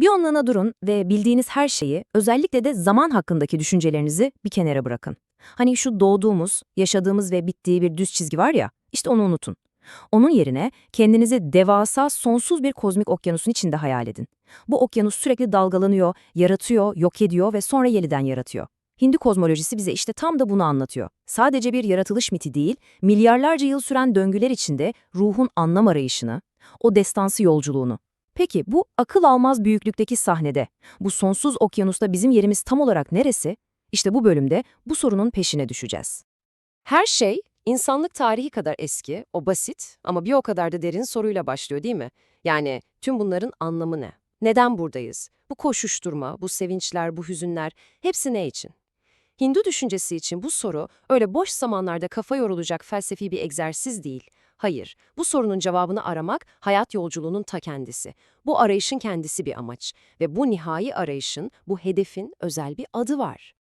Bir onluğuna durun ve bildiğiniz her şeyi, özellikle de zaman hakkındaki düşüncelerinizi bir kenara bırakın. Hani şu doğduğumuz, yaşadığımız ve bittiği bir düz çizgi var ya, işte onu unutun. Onun yerine kendinizi devasa, sonsuz bir kozmik okyanusun içinde hayal edin. Bu okyanus sürekli dalgalanıyor, yaratıyor, yok ediyor ve sonra yeniden yaratıyor. Hindu kozmolojisi bize işte tam da bunu anlatıyor. Sadece bir yaratılış miti değil, milyarlarca yıl süren döngüler içinde ruhun anlam arayışını, o destansı yolculuğunu. Peki bu akıl almaz büyüklükteki sahnede, bu sonsuz okyanusta bizim yerimiz tam olarak neresi? İşte bu bölümde bu sorunun peşine düşeceğiz. Her şey insanlık tarihi kadar eski, o basit ama bir o kadar da derin soruyla başlıyor değil mi? Yani tüm bunların anlamı ne? Neden buradayız? Bu koşuşturma, bu sevinçler, bu hüzünler hepsi ne için? Hindu düşüncesi için bu soru öyle boş zamanlarda kafa yorulacak felsefi bir egzersiz değil. Hayır, bu sorunun cevabını aramak hayat yolculuğunun ta kendisi. Bu arayışın kendisi bir amaç ve bu nihai arayışın, bu hedefin özel bir adı var.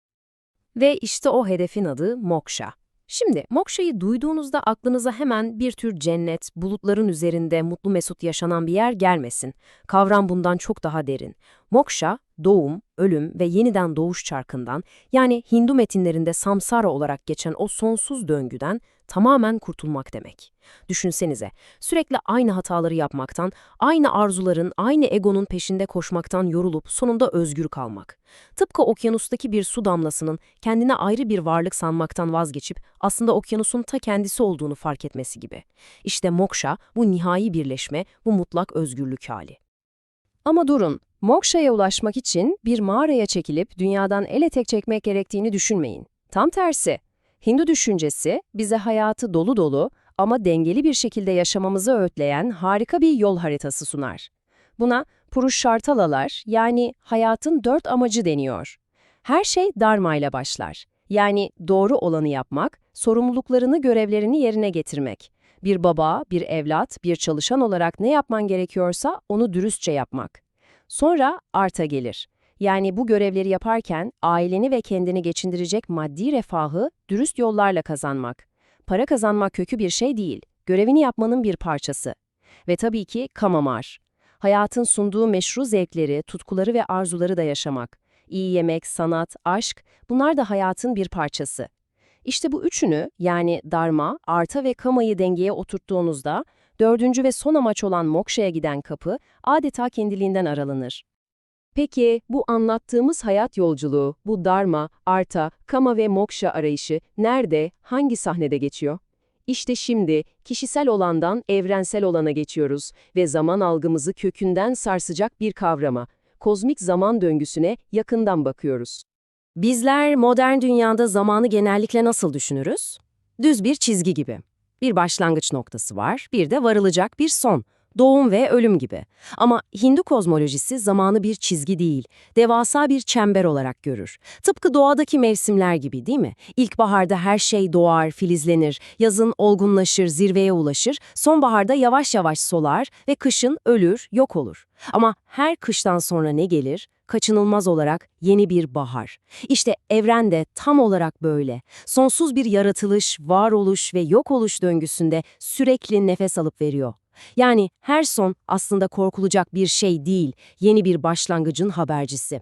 Ve işte o hedefin adı moksha. Şimdi moksha'yı duyduğunuzda aklınıza hemen bir tür cennet, bulutların üzerinde mutlu mesut yaşanan bir yer gelmesin. Kavram bundan çok daha derin. Moksha, doğum, ölüm ve yeniden doğuş çarkından, yani Hindu metinlerinde samsara olarak geçen o sonsuz döngüden tamamen kurtulmak demek. Düşünsenize, sürekli aynı hataları yapmaktan, aynı arzuların, aynı egonun peşinde koşmaktan yorulup sonunda özgür kalmak. Tıpkı okyanustaki bir su damlasının kendine ayrı bir varlık sanmaktan vazgeçip aslında okyanusun ta kendisi olduğunu fark etmesi gibi. İşte moksha, bu nihai birleşme, bu mutlak özgürlük hali. Ama durun, moksha'ya ulaşmak için bir mağaraya çekilip dünyadan el etek çekmek gerektiğini düşünmeyin. Tam tersi. Hindu düşüncesi bize hayatı dolu dolu ama dengeli bir şekilde yaşamamızı öğütleyen harika bir yol haritası sunar. Buna Purushartalalar yani hayatın dört amacı deniyor. Her şey Dharma ile başlar. Yani doğru olanı yapmak, sorumluluklarını, görevlerini yerine getirmek. Bir baba, bir evlat, bir çalışan olarak ne yapman gerekiyorsa onu dürüstçe yapmak. Sonra arta gelir. Yani bu görevleri yaparken aileni ve kendini geçindirecek maddi refahı dürüst yollarla kazanmak. Para kazanmak kökü bir şey değil, görevini yapmanın bir parçası. Ve tabii ki kamamar. Hayatın sunduğu meşru zevkleri, tutkuları ve arzuları da yaşamak. İyi yemek, sanat, aşk, bunlar da hayatın bir parçası. İşte bu üçünü yani dharma, arta ve kamayı dengeye oturttuğunuzda, dördüncü ve son amaç olan mokşaya giden kapı adeta kendiliğinden aralanır. Peki bu anlattığımız hayat yolculuğu, bu dharma, arta, kama ve moksha arayışı nerede, hangi sahnede geçiyor? İşte şimdi kişisel olandan evrensel olana geçiyoruz ve zaman algımızı kökünden sarsacak bir kavrama, kozmik zaman döngüsüne yakından bakıyoruz. Bizler modern dünyada zamanı genellikle nasıl düşünürüz? Düz bir çizgi gibi. Bir başlangıç noktası var, bir de varılacak bir son. Doğum ve ölüm gibi. Ama Hindu kozmolojisi zamanı bir çizgi değil, devasa bir çember olarak görür. Tıpkı doğadaki mevsimler gibi değil mi? İlkbaharda her şey doğar, filizlenir, yazın olgunlaşır, zirveye ulaşır, sonbaharda yavaş yavaş solar ve kışın ölür, yok olur. Ama her kıştan sonra ne gelir? Kaçınılmaz olarak yeni bir bahar. İşte evren de tam olarak böyle. Sonsuz bir yaratılış, varoluş ve yok oluş döngüsünde sürekli nefes alıp veriyor. Yani her son aslında korkulacak bir şey değil, yeni bir başlangıcın habercisi.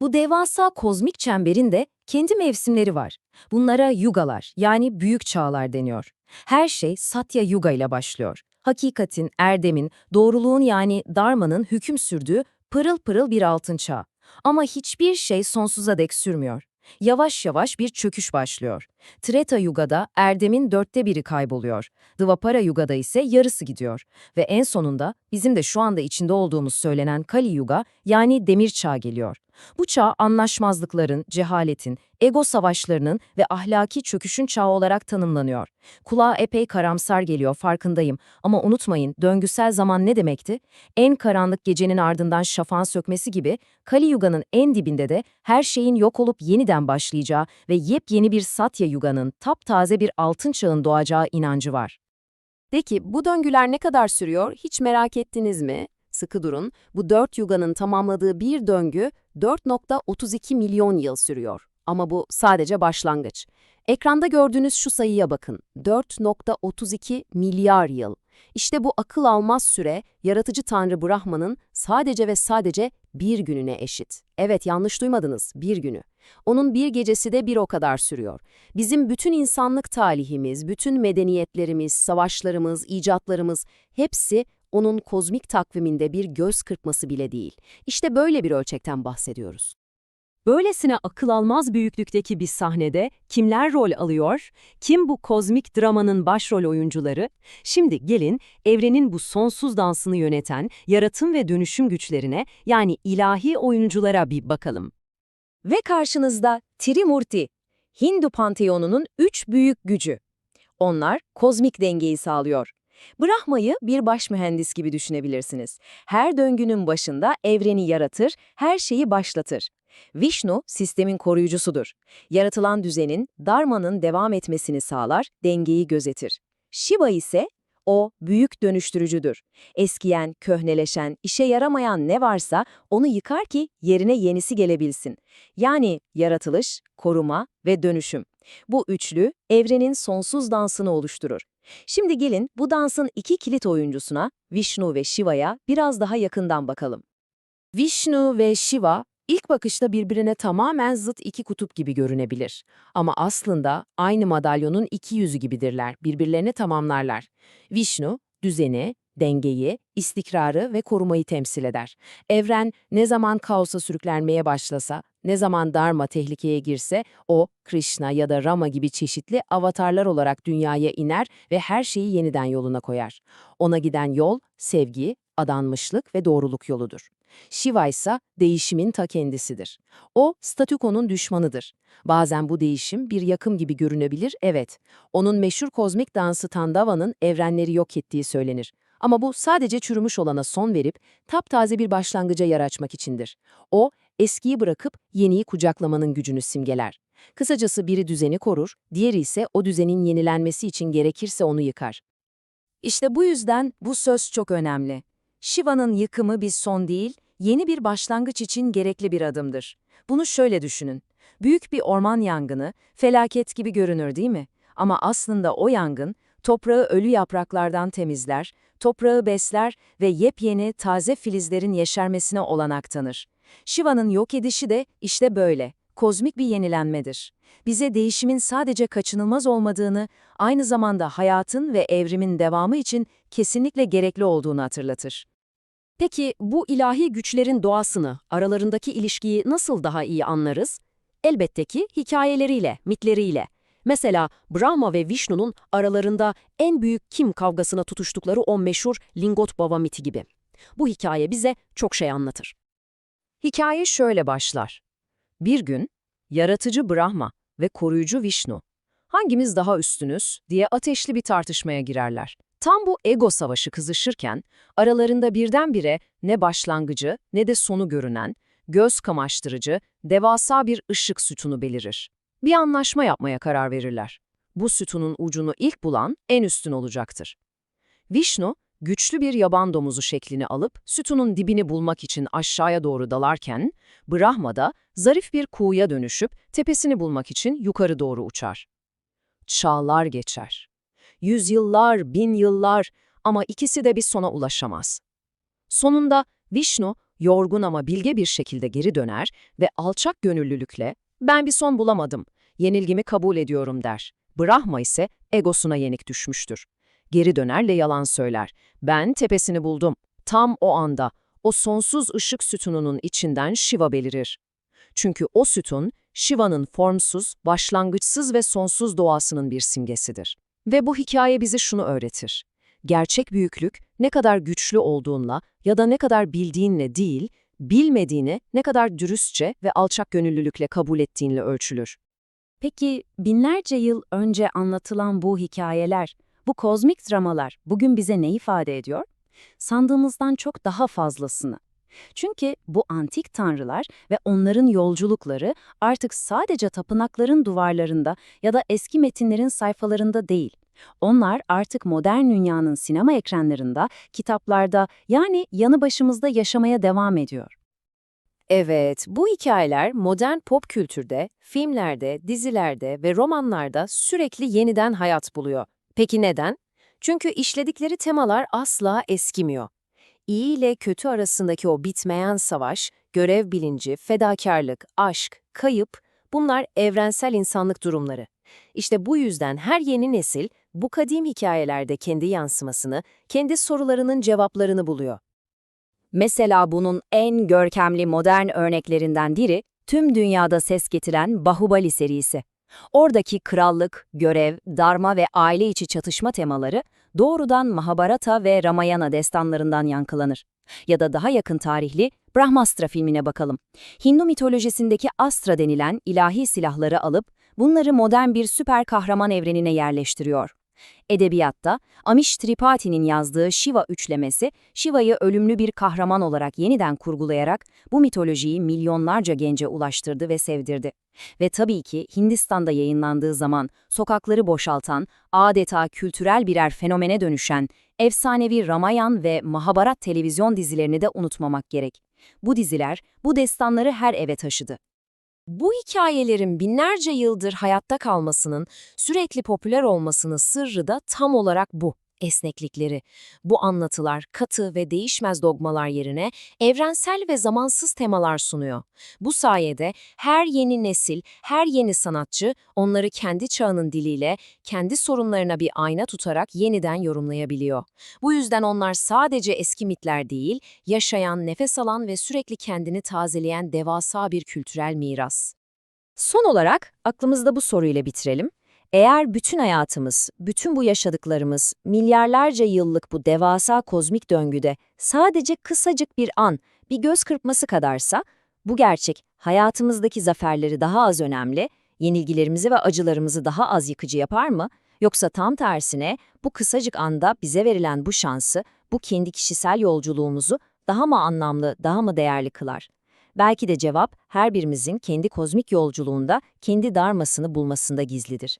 Bu devasa kozmik çemberin de kendi mevsimleri var. Bunlara yugalar yani büyük çağlar deniyor. Her şey Satya Yuga ile başlıyor. Hakikatin, erdemin, doğruluğun yani Dharma'nın hüküm sürdüğü pırıl pırıl bir altın çağ. Ama hiçbir şey sonsuza dek sürmüyor. Yavaş yavaş bir çöküş başlıyor. Treta Yuga'da erdemin dörtte biri kayboluyor. Dvapara Yuga'da ise yarısı gidiyor. Ve en sonunda bizim de şu anda içinde olduğumuz söylenen Kali Yuga yani demir çağ geliyor. Bu çağ anlaşmazlıkların, cehaletin, ego savaşlarının ve ahlaki çöküşün çağı olarak tanımlanıyor. Kulağa epey karamsar geliyor farkındayım ama unutmayın döngüsel zaman ne demekti? En karanlık gecenin ardından şafağın sökmesi gibi Kali Yuga'nın en dibinde de her şeyin yok olup yeniden başlayacağı ve yepyeni bir Satya Yuga'nın taptaze bir altın çağın doğacağı inancı var. Peki bu döngüler ne kadar sürüyor hiç merak ettiniz mi? Sıkı durun, bu dört yuganın tamamladığı bir döngü 4.32 milyon yıl sürüyor. Ama bu sadece başlangıç. Ekranda gördüğünüz şu sayıya bakın. 4.32 milyar yıl. İşte bu akıl almaz süre, yaratıcı tanrı Brahman'ın sadece ve sadece bir gününe eşit. Evet yanlış duymadınız, bir günü. Onun bir gecesi de bir o kadar sürüyor. Bizim bütün insanlık talihimiz, bütün medeniyetlerimiz, savaşlarımız, icatlarımız hepsi onun kozmik takviminde bir göz kırpması bile değil. İşte böyle bir ölçekten bahsediyoruz. Böylesine akıl almaz büyüklükteki bir sahnede kimler rol alıyor? Kim bu kozmik dramanın başrol oyuncuları? Şimdi gelin evrenin bu sonsuz dansını yöneten yaratım ve dönüşüm güçlerine yani ilahi oyunculara bir bakalım. Ve karşınızda Trimurti, Hindu panteonunun üç büyük gücü. Onlar kozmik dengeyi sağlıyor. Brahma'yı bir baş mühendis gibi düşünebilirsiniz. Her döngünün başında evreni yaratır, her şeyi başlatır. Vishnu, sistemin koruyucusudur. Yaratılan düzenin, Dharma'nın devam etmesini sağlar, dengeyi gözetir. Shiva ise, o büyük dönüştürücüdür. Eskiyen, köhneleşen, işe yaramayan ne varsa onu yıkar ki yerine yenisi gelebilsin. Yani yaratılış, koruma ve dönüşüm. Bu üçlü evrenin sonsuz dansını oluşturur. Şimdi gelin bu dansın iki kilit oyuncusuna, Vishnu ve Shiva'ya biraz daha yakından bakalım. Vishnu ve Shiva ilk bakışta birbirine tamamen zıt iki kutup gibi görünebilir. Ama aslında aynı madalyonun iki yüzü gibidirler, birbirlerini tamamlarlar. Vishnu, düzeni, dengeyi, istikrarı ve korumayı temsil eder. Evren ne zaman kaosa sürüklenmeye başlasa, ne zaman Dharma tehlikeye girse, o, Krishna ya da Rama gibi çeşitli avatarlar olarak dünyaya iner ve her şeyi yeniden yoluna koyar. Ona giden yol, sevgi, adanmışlık ve doğruluk yoludur. Shiva ise değişimin ta kendisidir. O, statükonun düşmanıdır. Bazen bu değişim bir yakım gibi görünebilir, evet. Onun meşhur kozmik dansı Tandava'nın evrenleri yok ettiği söylenir. Ama bu sadece çürümüş olana son verip taptaze bir başlangıca yer açmak içindir. O, eskiyi bırakıp yeniyi kucaklamanın gücünü simgeler. Kısacası biri düzeni korur, diğeri ise o düzenin yenilenmesi için gerekirse onu yıkar. İşte bu yüzden bu söz çok önemli. Shiva'nın yıkımı bir son değil, yeni bir başlangıç için gerekli bir adımdır. Bunu şöyle düşünün. Büyük bir orman yangını, felaket gibi görünür değil mi? Ama aslında o yangın, toprağı ölü yapraklardan temizler, toprağı besler ve yepyeni, taze filizlerin yeşermesine olanak tanır. Shiva'nın yok edişi de işte böyle, kozmik bir yenilenmedir. Bize değişimin sadece kaçınılmaz olmadığını, aynı zamanda hayatın ve evrimin devamı için kesinlikle gerekli olduğunu hatırlatır. Peki bu ilahi güçlerin doğasını, aralarındaki ilişkiyi nasıl daha iyi anlarız? Elbette ki hikayeleriyle, mitleriyle. Mesela Brahma ve Vishnu'nun aralarında en büyük kim kavgasına tutuştukları o meşhur Lingot Bava miti gibi. Bu hikaye bize çok şey anlatır. Hikaye şöyle başlar. Bir gün, yaratıcı Brahma ve koruyucu Vishnu, hangimiz daha üstünüz diye ateşli bir tartışmaya girerler. Tam bu ego savaşı kızışırken, aralarında birdenbire ne başlangıcı ne de sonu görünen, göz kamaştırıcı, devasa bir ışık sütunu belirir. Bir anlaşma yapmaya karar verirler. Bu sütunun ucunu ilk bulan en üstün olacaktır. Vishnu, güçlü bir yaban domuzu şeklini alıp sütunun dibini bulmak için aşağıya doğru dalarken, Brahma da zarif bir kuğuya dönüşüp tepesini bulmak için yukarı doğru uçar. Çağlar geçer. Yüzyıllar, bin yıllar ama ikisi de bir sona ulaşamaz. Sonunda Vishnu, yorgun ama bilge bir şekilde geri döner ve alçak gönüllülükle ben bir son bulamadım, yenilgimi kabul ediyorum der. Brahma ise egosuna yenik düşmüştür. Geri dönerle yalan söyler. Ben tepesini buldum. Tam o anda o sonsuz ışık sütununun içinden Shiva belirir. Çünkü o sütun, Shiva'nın formsuz, başlangıçsız ve sonsuz doğasının bir simgesidir. Ve bu hikaye bize şunu öğretir. Gerçek büyüklük ne kadar güçlü olduğunla ya da ne kadar bildiğinle değil, bilmediğini ne kadar dürüstçe ve alçak gönüllülükle kabul ettiğinle ölçülür. Peki binlerce yıl önce anlatılan bu hikayeler, bu kozmik dramalar bugün bize ne ifade ediyor? Sandığımızdan çok daha fazlasını. Çünkü bu antik tanrılar ve onların yolculukları artık sadece tapınakların duvarlarında ya da eski metinlerin sayfalarında değil. Onlar artık modern dünyanın sinema ekranlarında, kitaplarda yani yanı başımızda yaşamaya devam ediyor. Evet, bu hikayeler modern pop kültürde, filmlerde, dizilerde ve romanlarda sürekli yeniden hayat buluyor. Peki neden? Çünkü işledikleri temalar asla eskimiyor. İyi ile kötü arasındaki o bitmeyen savaş, görev bilinci, fedakarlık, aşk, kayıp bunlar evrensel insanlık durumları. İşte bu yüzden her yeni nesil bu kadim hikayelerde kendi yansımasını, kendi sorularının cevaplarını buluyor. Mesela bunun en görkemli modern örneklerinden biri, tüm dünyada ses getiren Bahubali serisi. Oradaki krallık, görev, darma ve aile içi çatışma temaları doğrudan Mahabharata ve Ramayana destanlarından yankılanır. Ya da daha yakın tarihli Brahmastra filmine bakalım. Hindu mitolojisindeki Astra denilen ilahi silahları alıp bunları modern bir süper kahraman evrenine yerleştiriyor. Edebiyatta, Amish Tripati'nin yazdığı Shiva üçlemesi, Shiva'yı ölümlü bir kahraman olarak yeniden kurgulayarak bu mitolojiyi milyonlarca gence ulaştırdı ve sevdirdi. Ve tabii ki Hindistan'da yayınlandığı zaman sokakları boşaltan, adeta kültürel birer fenomene dönüşen, efsanevi Ramayan ve Mahabharat televizyon dizilerini de unutmamak gerek. Bu diziler, bu destanları her eve taşıdı. Bu hikayelerin binlerce yıldır hayatta kalmasının, sürekli popüler olmasının sırrı da tam olarak bu, esneklikleri. Bu anlatılar katı ve değişmez dogmalar yerine evrensel ve zamansız temalar sunuyor. Bu sayede her yeni nesil, her yeni sanatçı onları kendi çağının diliyle, kendi sorunlarına bir ayna tutarak yeniden yorumlayabiliyor. Bu yüzden onlar sadece eski mitler değil, yaşayan, nefes alan ve sürekli kendini tazeleyen devasa bir kültürel miras. Son olarak aklımızda bu soruyla bitirelim. Eğer bütün hayatımız, bütün bu yaşadıklarımız, milyarlarca yıllık bu devasa kozmik döngüde sadece kısacık bir an, bir göz kırpması kadarsa, bu gerçek hayatımızdaki zaferleri daha az önemli, yenilgilerimizi ve acılarımızı daha az yıkıcı yapar mı? Yoksa tam tersine bu kısacık anda bize verilen bu şansı, bu kendi kişisel yolculuğumuzu daha mı anlamlı, daha mı değerli kılar? Belki de cevap her birimizin kendi kozmik yolculuğunda kendi darmasını bulmasında gizlidir.